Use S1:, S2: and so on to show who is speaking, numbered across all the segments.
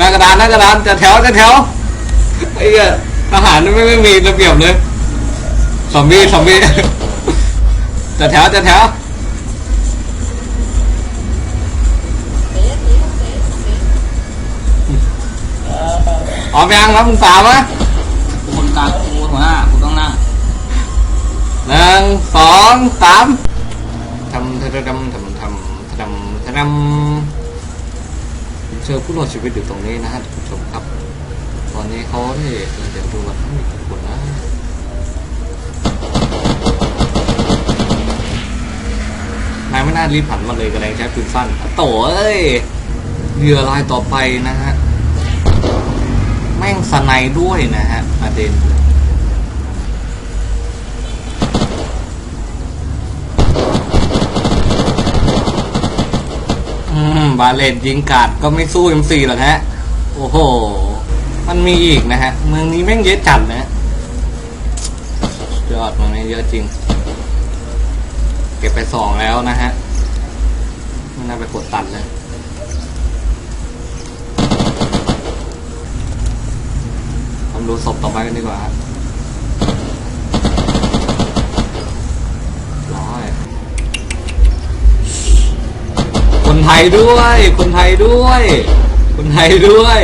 S1: หน้ากระดานหน้ากระดานจะแถวจะแถวไอ้เหี้ยทหารนี่ไม่ไม่มีระเบียบเลยซอมบี้ซอมบี้จะแถวจะแถวออกยังครับมึงสามะ
S2: คนกลางกูหัวหน้ากูต้องนั่ง
S1: หนึ่งสองสามทำทำทำทำทำทำทำ เจอผู้รอดชีวิตอยู่ตรงนี้นะฮะท่านผู้ชมครับ ตอนนี้เขาได้เดี๋ยวดูว่าเขามีกี่คนนะนายไม่น่ารีบผันมาเลยกระแรงใช้ปืนสั้นอะโตเอ้ยเหยื่อรายต่อไปนะฮะ แม่งสไนด์ด้วยนะฮะประเด็น อืม บาเลนยิงกาดก็ไม่สู้ M4 หรอกฮะ โอ้โห มันมีอีกนะฮะ เมืองนี้แม่งเยอะจัดนะยอดมันเยอะจริง เก็บไปสองแล้วนะฮะไม่น่าไปกดตัดเลยทำดูศพต่อไปกันดีกว่าฮะร้อย คนไทยด้วย คนไทยด้วย คนไทยด้วย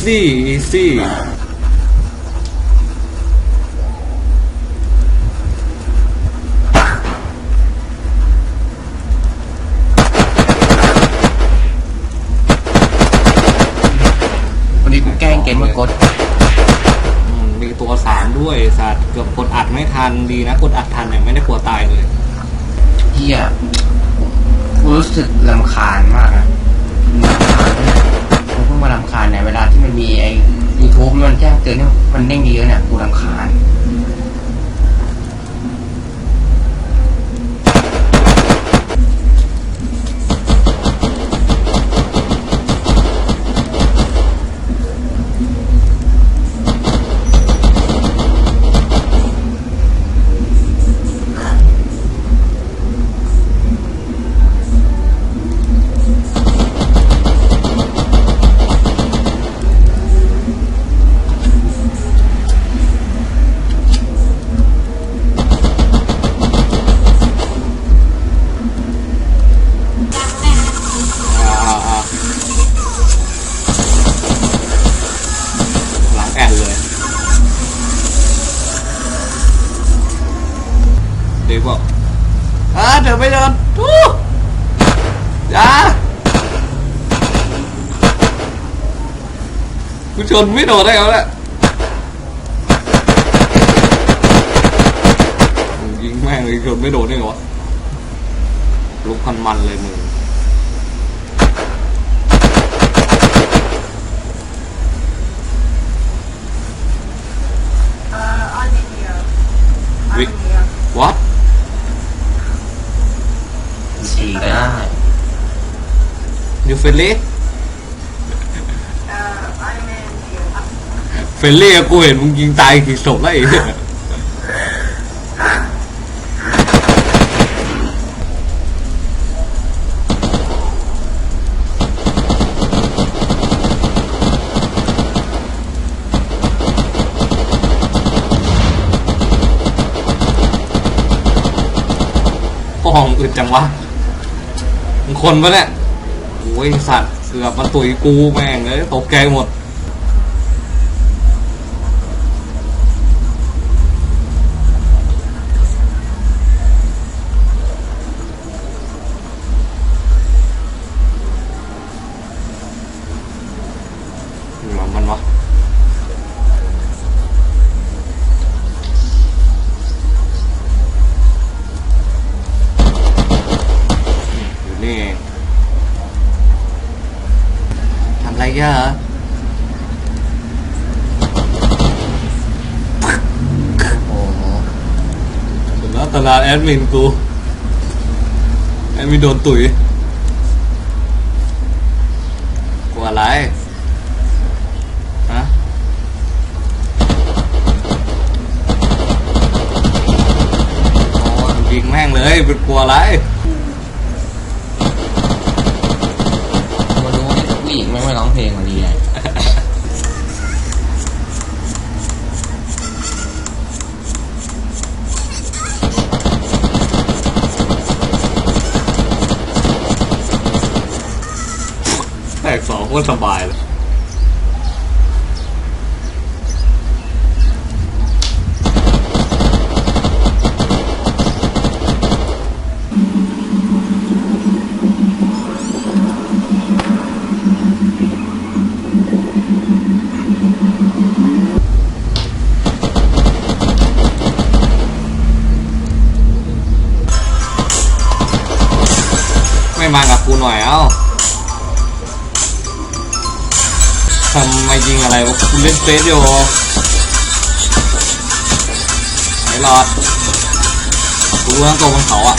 S1: easy easy
S2: วันนี้กูแกล้งเกมมากด
S1: อืมมีตัวสามด้วยสัตว์เกือบกดอัดไม่ทันดีนะกดอัดทันเนี่ยไม่ได้กลัวตายเลย
S2: เฮียกูรู้สึกลำคาญมากนะลำคาญเนี่ยกูเพิ่ง มารำคาญเนี่ยเวลาที่มันมีไอ้ยูทูบมันแจ้งเตือนเนี่ยมันเด้งเยอะเนี่ยกูรำคาญ
S1: บอกอ่าเดี๋ยวไปเดินทูอย่ากูชนไม่โดนได้แล้วแหละยิงแม่งเลยชนไม่โดนได้ไงวะลุกพันมันเลยมึง
S3: Uh, on India.
S1: Wait.
S3: On India.
S1: what
S2: สี่ก็ได้
S1: you friendly
S3: Uh, I'm in India.
S1: เฟรนลี่อะกูเห็นมึงยิงตายกี่ศพแล้วไอ้เหี้ยป้องอึดจังวะมึงคนปะเนี่ยโอ้ยสัตว์เกือบมาตุยกูแม่งเลยตกใจหมด เงี้ยฮะโอ้แล้วตลาแอดมินกู แอดมินโดนตุ๋ยกลัวอะไร ฮะ โอ้ยิงแม่งเลยเป็นกลัวอะไร
S2: ญิงไม่งไม่ร้องเพลงมาดีเลย
S1: แตกสองโคตรสบายเลย หน่อยเอ้าทำไมยิงอะไรวะคุณเล่นเฟซอยู่ไอ้หลอดกูรู้ทั้งตัวบนเขาอะ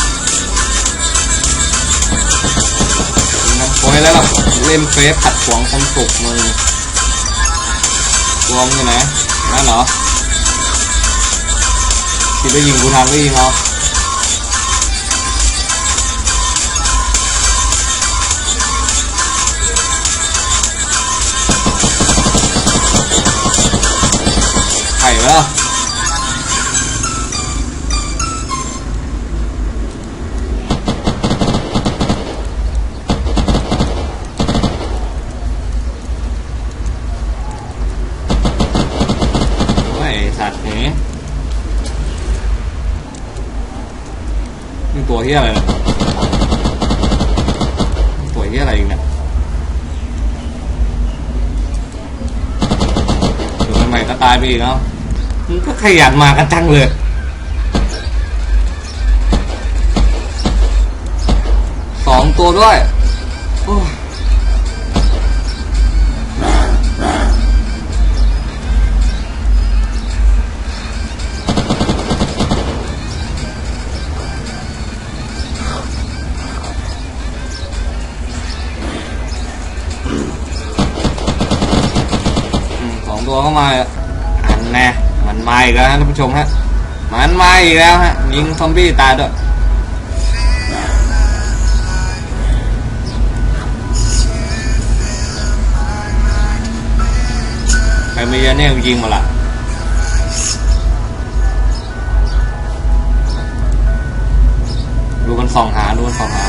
S1: น้ำโอยแล้วล่ะเล่นเฟซขัดขวางความสุขมึงตัวมอยู่ไหนนั่นเหรอคิดว่ายิงกูทันก็ยิงเอา ไข่ไว้แล้วโอ้ยไอ้สัตว์นี้นี่ตัวเฮียอะไรนี่ยตัวเฮียอะไรอีกเนี่ยอยู่ใหม่ก็ตายไปอีกแล้ว มึงก็ขยันมากันจังเลยสองตัวด้วยโอ้ยอืมสองตัวเข้ามาอันแน่ มันมาอีกแล้วฮะท่านผู้ชมฮะมันมาอีกแล้วฮะยิงซอมบี้ตายด้วยใครมีเยอะเนี่ยยิงมาละดูกันส่องหาดูกันส่องหา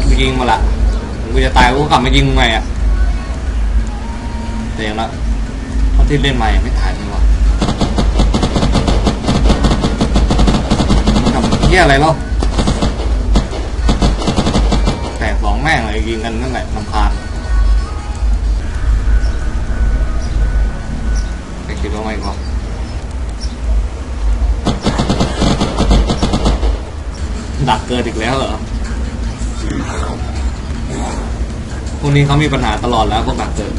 S1: กูยิงมาละกูจะตายกูก็กลับมายิงมึงใหม่อะแต่อย่างละเท่าที่เล่นมายังไม่ตายเลยวะทำเหี้ยอะไรเล่าแตกสองแม่งเลยยิงกันนั่นแหละลำคาญไปคิดว่าไม่พอดักเกิดอีกแล้วเหรอ พวกนี้เขามีปัญหาตลอดแล้วพวกดักเกิด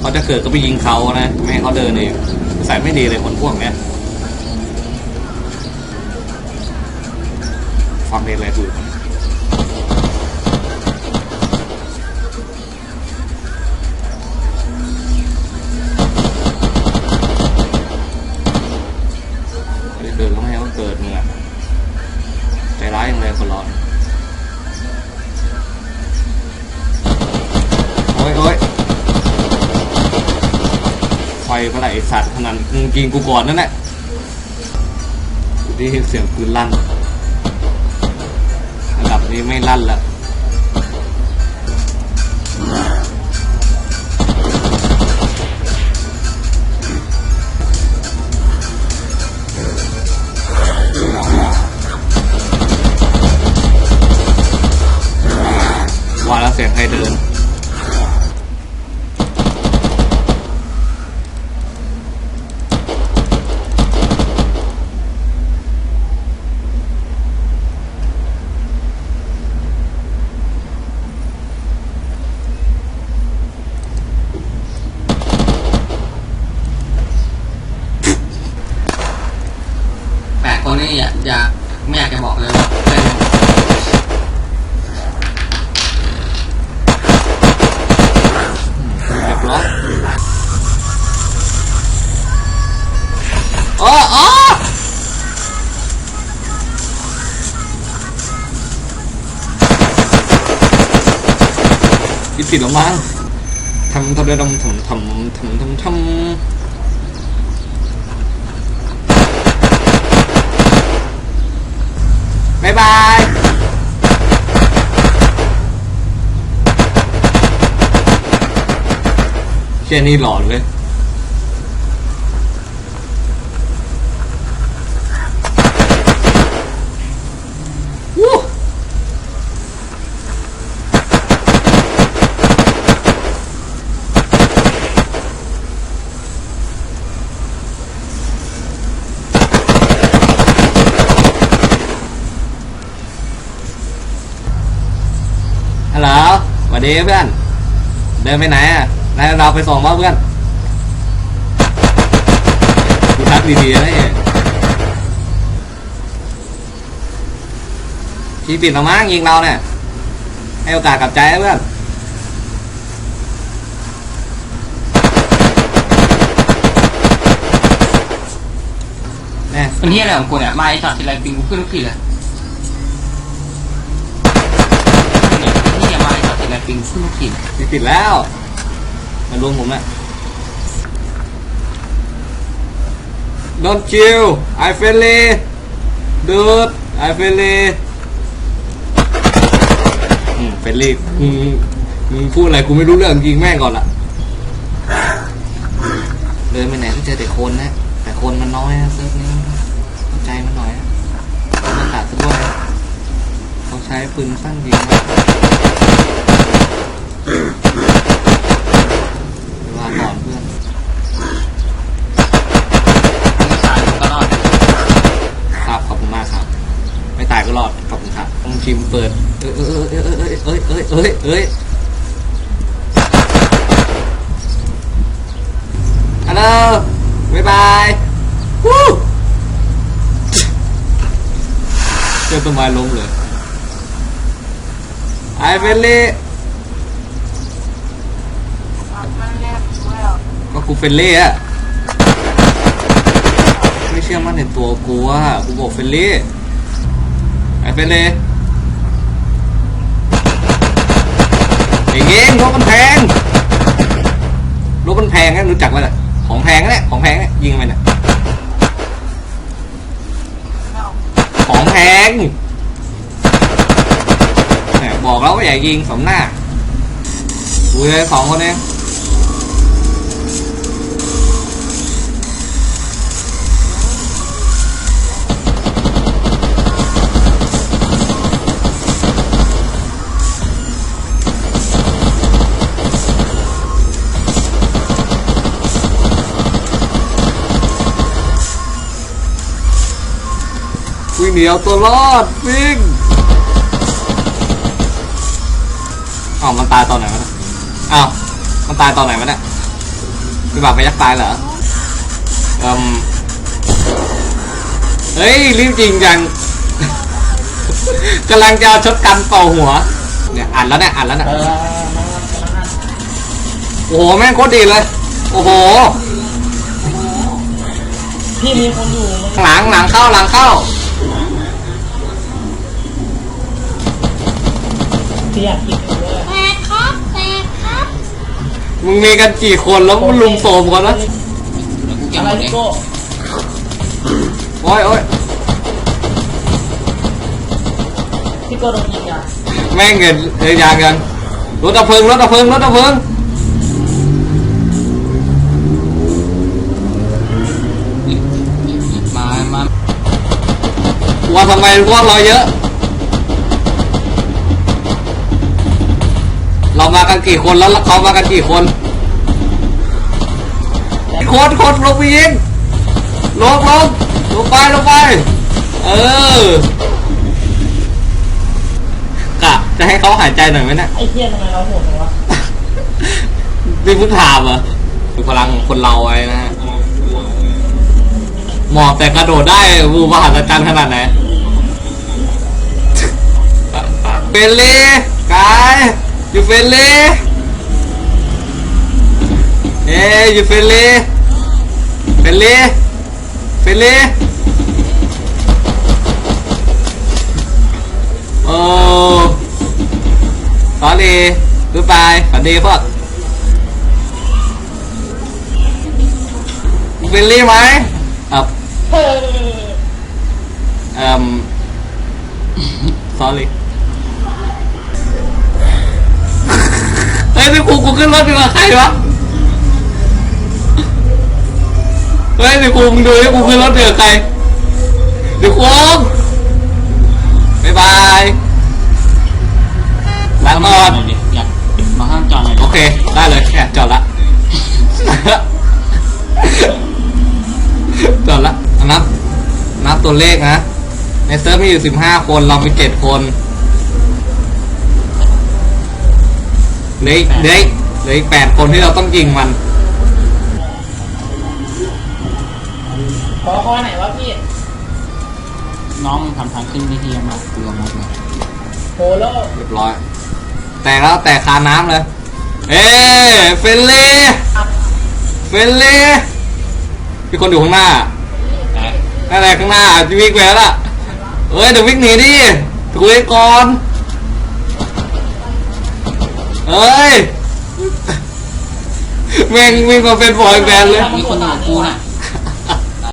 S1: เขาจะเกิดก็ไปยิงเขานะไม่ให้เขาเดินเองใส่ไม่ดีเลยคนพวกเนี้ยฟังเพลงอะไรถู เมื่อไหร่ไอสัตว์พนันมึงยิงกูก่อนนั่นแหละได้ยินเสียงปืนลั่นระดับนี้ไม่ลั่นละ
S2: ว่าแล้วเสียงใคร
S1: เดิน โอ้โอยิงติดหรือมั้งทำทำได้ดำทำทำทำทำทำบายบายแค่นี้หลอนเลย ดีเพื่อน เดินไปไหนอะนายเราไปส่งมาเพื่อนกูทักดีๆนะเนี่ยพี่ปิดเรามั้งยิงเราเนี่ย ให้โอกาสกลับใจนะเพื่อนเนี่ย
S2: เป็นที่อะไรของกูเนี่ยมาไอ้ช็อตทีไรปิงกูขึ้นทุกทีเลย ปิงกูขึ้นทุกทีเลย
S1: พี่ปิดแล้ว มารวมผมนะ Don't chill I friendly dude I friendly อืม friendly มึงมึงพูดอะไรกูไม่รู้เรื่องยิงแม่งก่อนละเดินไปไหนก็เจอแต่คนนะ แต่คนมันน้อยนะเซิร์ฟนี้เข้าใจมันหน่อยนะมาตัดซะด้วยเขาใช้ปืนสั้นยิงนะ วางก่อเพื่อน
S2: ไม่ตายก็รอด
S1: ครับขอบคุณมากครับ ไม่ตายก็รอดขอบคุณครับต้องทีมเปิด เอ้ยเอ้ยเอ้ยเอ้ยเอ้ยเอ้ยเอ้ยฮัลโหลบ๊ายบายวู้เจอต้นไม้ล้มเลยไอเฟลลี่
S3: ก็
S1: กูเฟลลี่อะไม่เชื่อมั่นในตัวกูอะกูบอกเฟลลี่ไอเฟลลี่ไอ้เงี้ยรถมันแพงรถมันแพงนะรู้จักไหมล่ะของแพงนะเนี่ยของแพงเนี่ยยิงไปเนี่ยของแพงบอกแล้วว่าอย่ายิงสมหน้าดูเลยสองคนเอง วิ่งเหนียวตัวรอดวิ่งอ้าวมันตายตอนไหนวะเนี่ยอ้าวมันตายตอนไหนวะเนี่ยพี่บาปไปยักษ์ตายเหรอเอืมเฮ้ยรีบจริงจังกำลังจะเอาชดกันเป่าหัว เนี่ยอ่านแล้วเนี่ยอ่านแล้วเนี่ยโอ้โหแม่งโคตรดีเลย โอ้โห
S4: พี่มีคนอยู่
S1: หลังหลังเข้าหลังเข้า
S4: พี่อยากกินเลย
S3: แตกครับแตกครับ
S1: มึงมีกันกี่คนแล้วมึงลุมโสมกันวะ
S2: เดี๋ยวกูเก็บ
S4: อะไร
S2: หมด
S4: พี่
S2: ง
S4: โก้
S1: โอ้ยโอ้ย
S4: พี่โก้โดนยิงอะ
S1: แม่งเงินเอ้ยยางกันรถดับเพลิงรถดับเพลิงรถดับเพลิง
S2: มามา
S1: ว่าทำไมพวกเราเยอะ เรามากันกี่คนแล้วเขามากันกี่คนโคตรโคตรลงไปยิงลงลงลงไปลงไป เออกะจะให้เขาหายใจหน่อยไหมเนี่ย
S4: ไอ้เทียทำไมเราโหดจังวะ
S1: นี่เพิ่งถามเหรอคือพลังคนเราไว้นะฮะหมอบแต่กระโดดได้วูมหัศจรรย์ขนาดไหนเฟลเล่กาย อยู่เฟลเล่เอ้ยอยู่เฟลเล่เฟลเล่เฟลเล่โอ้สอดีกูไปฝันดีพวกเฟลเล่ไหมอะ
S4: เฮ้ย
S1: เอ่ม sorry เฮ้ยนี่กูกูขึ้นรถดีกว่าใครวะเฮ้ยนี่กูมึงดูนี่กูขึ้นรถเดือใครเดี๋ยวกูบ๊ายบายลาก่อน
S2: อยากมาห้ามจอดหน่อย
S1: โอเค ได้เลยแอบจอดละจอดละอะนับนับตัวเลขนะในเซิร์ฟมีอยู่สิบห้าคนเรามีเจ็ดคน เหลืออีกเหลืออีกเหลืออีกแปดคนที่เราต้องยิงมัน
S4: ขอคอไหนวะพี่
S2: น้องทำทางขึ้นไม่ดีมากกลัวมากเลย
S4: โหแล้ว
S1: เรียบร้อย แตกแล้วแตกคาน้ำเลย เอ้เฟลเล่เฟลเล่มีคนอยู่ข้างหน้านั่นแหละข้างหน้าจะวิ่งไปแล้วล่ะเอ้ยเดี๋ยววิ่งหนีดิถูกเองก่อน เอ้ยแม่งวิ่งมาเป็นบอยแบนด์เลย
S2: มีคนอยู่กูน่ะ